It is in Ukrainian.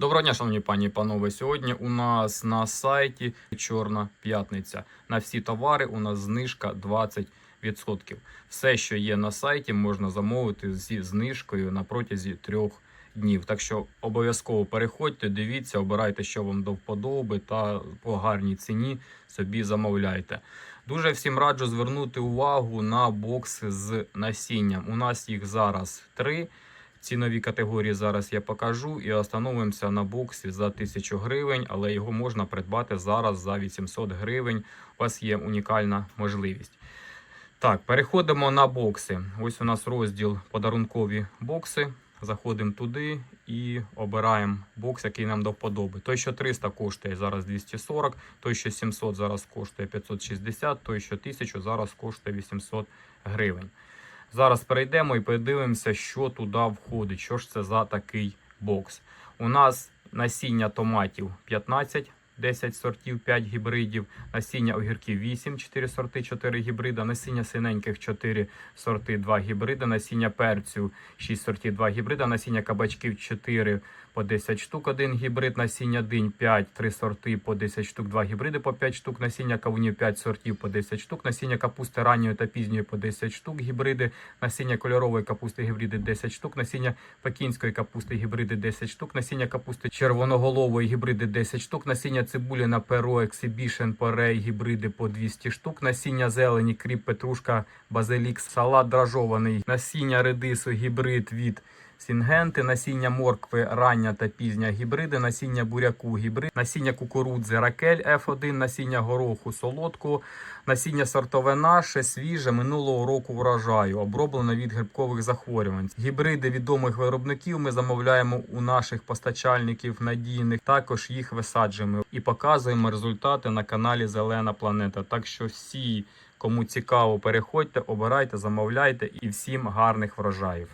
Доброго дня, шановні пані і панове. Сьогодні у нас на сайті Чорна п'ятниця. На всі товари у нас знижка 20%. Все, що є на сайті, можна замовити зі знижкою на протязі трьох днів. Так що обов'язково переходьте, дивіться, обирайте, що вам до вподоби, та по гарній ціні собі замовляйте. Дуже всім раджу звернути увагу на бокси з насінням. У нас їх зараз три. Цінові категорії зараз я покажу і остановимося на боксі за 1000 гривень, але його можна придбати зараз за 800 гривень. У вас є унікальна можливість. Так, переходимо на бокси. Ось у нас розділ подарункові бокси. Заходимо туди і обираємо бокс, який нам до вподоби. Той, що 300 коштує зараз 240, той, що 700 зараз коштує 560, той, що 1000 зараз коштує 800 гривень. Зараз перейдемо і подивимося, що туди входить. Що ж це за такий бокс? У нас насіння томатів 15, 10 сортів, 5 гібридів, насіння огірків 8, 4 сорти, 4 гібрида, насіння синеньких 4 сорти, 2 гібрида, насіння перцю 6 сортів, 2 гібрида, насіння кабачків 4 по 10 штук, 1 гібрид, насіння динь 5, 3 сорти по 10 штук, 2 гібриди по 5 штук, насіння кавунів 5 сортів по 10 штук, насіння капусти ранньої та пізньої по 10 штук, гібриди, насіння кольорової капусти гібриди 10 штук, насіння пекінської капусти гібриди 10 штук, насіння капусти червоноголової гібриди 10 штук, насіння цибулі на перо ексибішен порей гібриди по 200 штук, насіння зелені, кріп, петрушка, базилік, салат дражований, насіння редису гібрид від Сінгенти, насіння моркви, рання та пізня гібриди, насіння буряку гібрид, насіння кукурудзи ракель F1, насіння гороху солодку, насіння сортове наше, свіже минулого року врожаю, оброблене від грибкових захворювань. Гібриди відомих виробників ми замовляємо у наших постачальників надійних. Також їх висаджуємо і показуємо результати на каналі Зелена Планета. Так що всі, кому цікаво, переходьте, обирайте, замовляйте і всім гарних врожаїв.